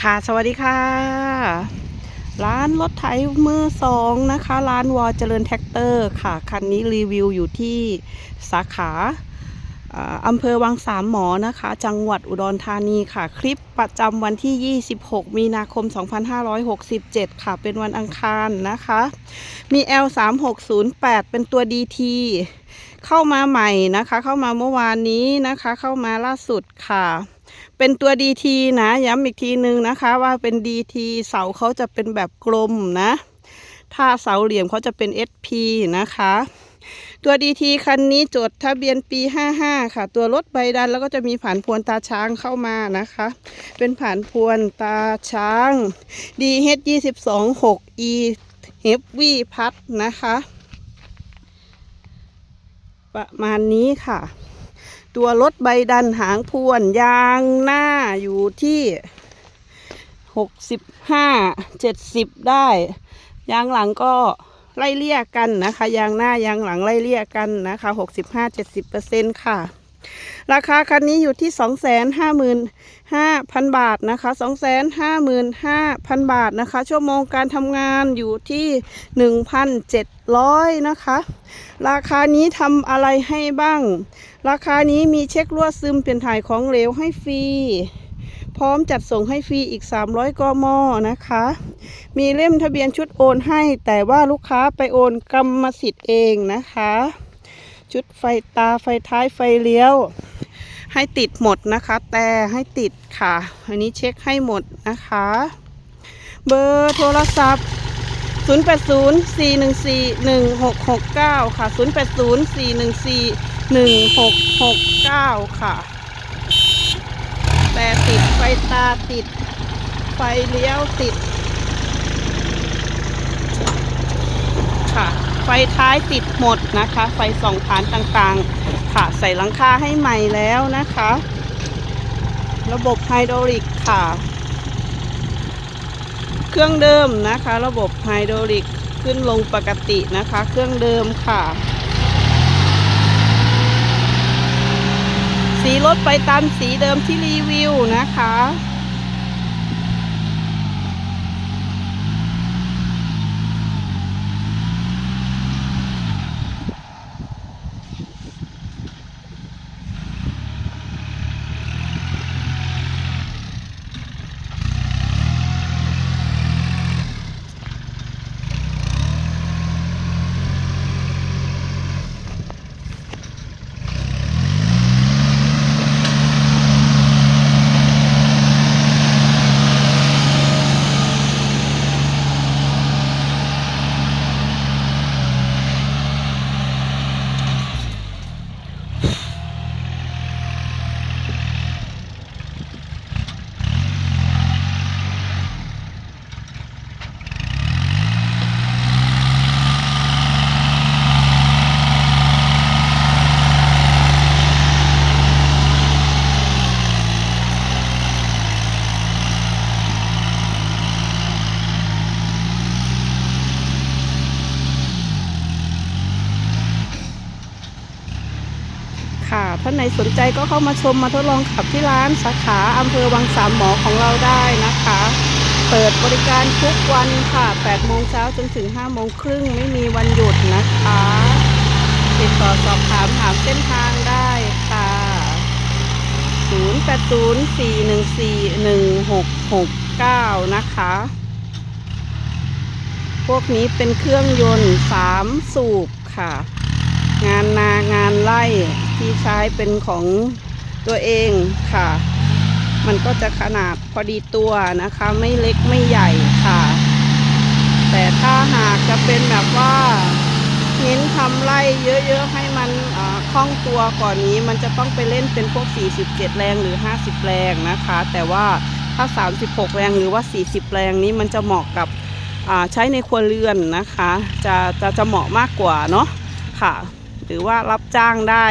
ค่ะ สวัสดีค่ะ ร้านรถไถมือสองนะคะ ร้านวอเจริญแท็กเตอร์ค่ะ คันนี้รีวิวอยู่ที่สาขาอ่าอำเภอวังสามหมอนะคะ จังหวัดอุดรธานีค่ะ คลิปประจำวันที่ 26 มีนาคม 2567 ค่ะ เป็นวันอังคารนะคะ มี L3608 เป็นตัว DT เข้ามาใหม่นะคะ เข้ามาเมื่อวานนี้นะคะ เข้ามาล่าสุดค่ะ เป็นตัว DT นะย้ำอีกทีนึงนะคะว่าเป็น DT เสาเขาจะเป็นแบบกลมนะ ถ้าเสาเหลี่ยมเขาจะเป็น SP นะคะตัว DT คันนี้จดทะเบียนปี 55 ค่ะ ตัวรถใบดันแล้วก็จะมีผ่านพวนตาช้างเข้ามานะคะ เป็นผ่านพวนตาช้าง DH 22 6 E Heavy พัดนะคะ ประมาณนี้ค่ะ ตัวรถใบดันหางพวนยางหน้าอยู่ที่หกสิบห้าเจ็ดสิบได้ ยางหลังก็ไล่เลี่ยกันนะคะ ยางหน้ายางหลังไล่เลี่ยกันนะคะหกสิบห้าเจ็ดสิบเปอร์เซ็นค่ะ ราคาคันนี้อยู่ที่สองแสนห้าหมื่นห้าพันบาทนะคะสองแสนห้าหมื่นห้าพันบาทนะคะ ชั่วโมงการทำงานอยู่ที่หนึ่งพันเจ็ดร้อยนะคะ ราคานี้ทำอะไรให้บ้าง ราคานี้มีเช็ครั่วซึมเป็นถ่ายของเหลวให้ฟรี พร้อมจัดส่งให้ฟรีอีก 300 กมนะคะ มีเล่มทะเบียนชุดโอนให้ แต่ว่าลูกค้าไปโอนกรรมสิทธิ์เองนะคะ ชุดไฟตาไฟท้ายไฟเลี้ยว ให้ติดหมดนะคะ แต่ให้ติดค่ะ อันนี้เช็คให้หมดนะคะ เบอร์โทรศัพท์ 0804141669 ค่ะ 0804141669 ค่ะ แต่ติดไฟตาติดไฟเลี้ยวติดค่ะ ไฟท้ายติดหมดนะคะ ไฟส่องผ่านต่างๆ ค่ะ ใส่หลังคาให้ใหม่แล้วนะคะ ระบบไฮดรอลิกค่ะ เครื่องเดิมนะคะ ระบบไฮดรอลิกขึ้นลงปกตินะคะ เครื่องเดิมค่ะ สีรถไปตามสีเดิมที่รีวิวนะคะ ค่ะ ท่านไหนสนใจก็เข้ามาชมมาทดลองขับที่ร้านสาขาอำเภอวังสามหมอของเราได้นะคะ เปิดบริการทุกวันค่ะ8โมงเช้าจนถึง5โมงครึ่งไม่มีวันหยุดนะคะ ติดต่อสอบถามถามเส้นทางได้ค่ะ 0804141669 นะคะพวกนี้เป็นเครื่องยนต์ 3 สูบค่ะ งานนางานไล่ ที่ใช้เป็นของตัวเองค่ะ มันก็จะขนาดพอดีตัวนะคะ ไม่เล็กไม่ใหญ่ค่ะ แต่ถ้าหากจะเป็นแบบว่าเน้นทำไล่เยอะๆให้มันอ่าคล่องตัวก่อนนี้มันจะต้องไปเล่นเป็นพวก 47 แรงหรือ 50 แรงนะคะ แต่ว่าถ้า 36 แรงหรือว่า 40 แรงนี้มันจะเหมาะกับอ่าใช้ในครัวเรือนนะคะ จะจะจะเหมาะมากกว่าเนาะค่ะ หรือว่ารับจ้างได้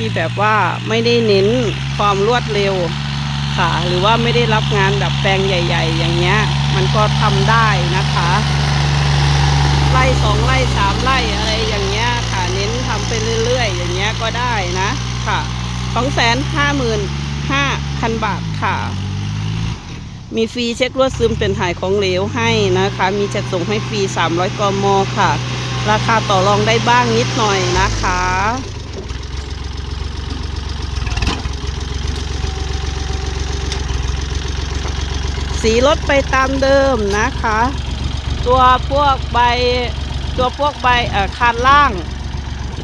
ที่แบบว่าไม่ได้เน้นความรวดเร็วค่ะ หรือว่าไม่ได้รับงานแบบแปลงใหญ่ ๆ อย่างเงี้ย มันก็ทำได้นะคะไล่สองไล่สามไล่อะไรอย่างเงี้ยค่ะ เน้นทำไปเรื่อย ๆ อย่างเงี้ยก็ได้นะค่ะสองแสนห้าหมื่นห้าพันบาทค่ะ มีฟรีเช็ครวดซึมเป็นถ่ายของเหลวให้นะคะ มีจัดส่งให้ฟรี 300 กมค่ะ ราคาต่อรองได้บ้างนิดหน่อยนะคะ สีลดไปตามเดิมนะคะ ตัวพวกใบตัวพวกใบเอ่อคานล่าง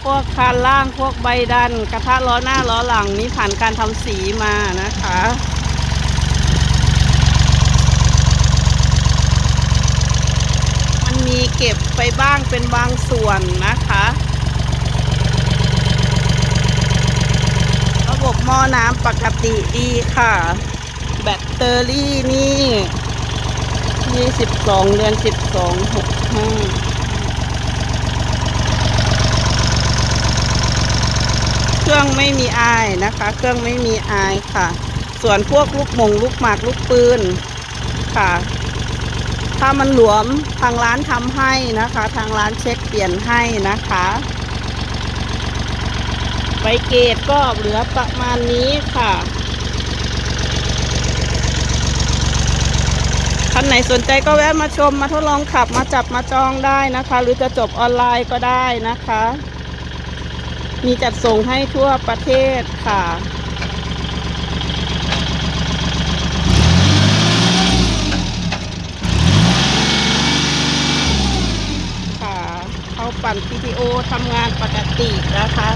พวกคานล่างพวกใบดัน กระทะล้อหน้าล้อหลังนี้ผ่านการทำสีมานะคะมันมีเก็บไปบ้างเป็นบางส่วนนะคะ ระบบหม้อน้ำปกติดีค่ะ แบตเตอรี่นี่ยี่สิบสองเดือนสิบสองหกห้าเครื่องไม่มีอายนะคะ เครื่องไม่มีอายค่ะ ส่วนพวกลูกมงลูกหมากลูกปืนค่ะ ถ้ามันหลวมทางร้านทำให้นะคะ ทางร้านเช็คเปลี่ยนให้นะคะใบเกตก็เหลือประมาณนี้ค่ะ ท่า นไหนสนใจก็แวะมาชมมาทดลองขับมาจับมาจองได้นะคะ หรือจะจบออนไลน์ก็ได้นะคะ มีจัดส่งให้ทั่วประเทศค่ะค่ะเข้าปั่น PTO ทำงานปกตินะคะ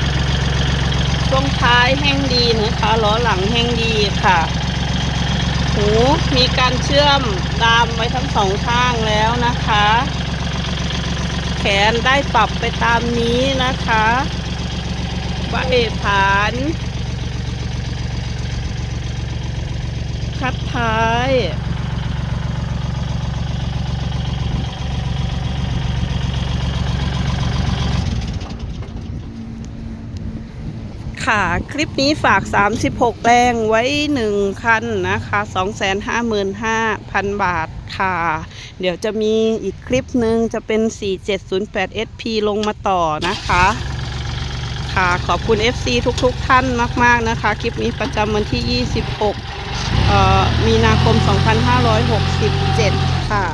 ช่วงท้ายแห้งดีนะคะล้อหลังแห้งดีค่ะ หูมีการเชื่อมดามไว้ทั้งสองข้างแล้วนะคะ แขนได้ปรับไปตามนี้นะคะใบฐาน คัดท้าย ค่ะ คลิปนี้ฝาก 36 แรงไว้ 1 คันนะคะ 255,000 บาทค่ะ เดี๋ยวจะมีอีกคลิปหนึ่งจะเป็น 4708 SP ลงมาต่อนะคะค่ะ ขอบคุณ FC ทุกๆทท่านมาก ๆ นะคะ คลิปนี้ประจำวันที่ 26 มีนาคม 2567 ค่ะ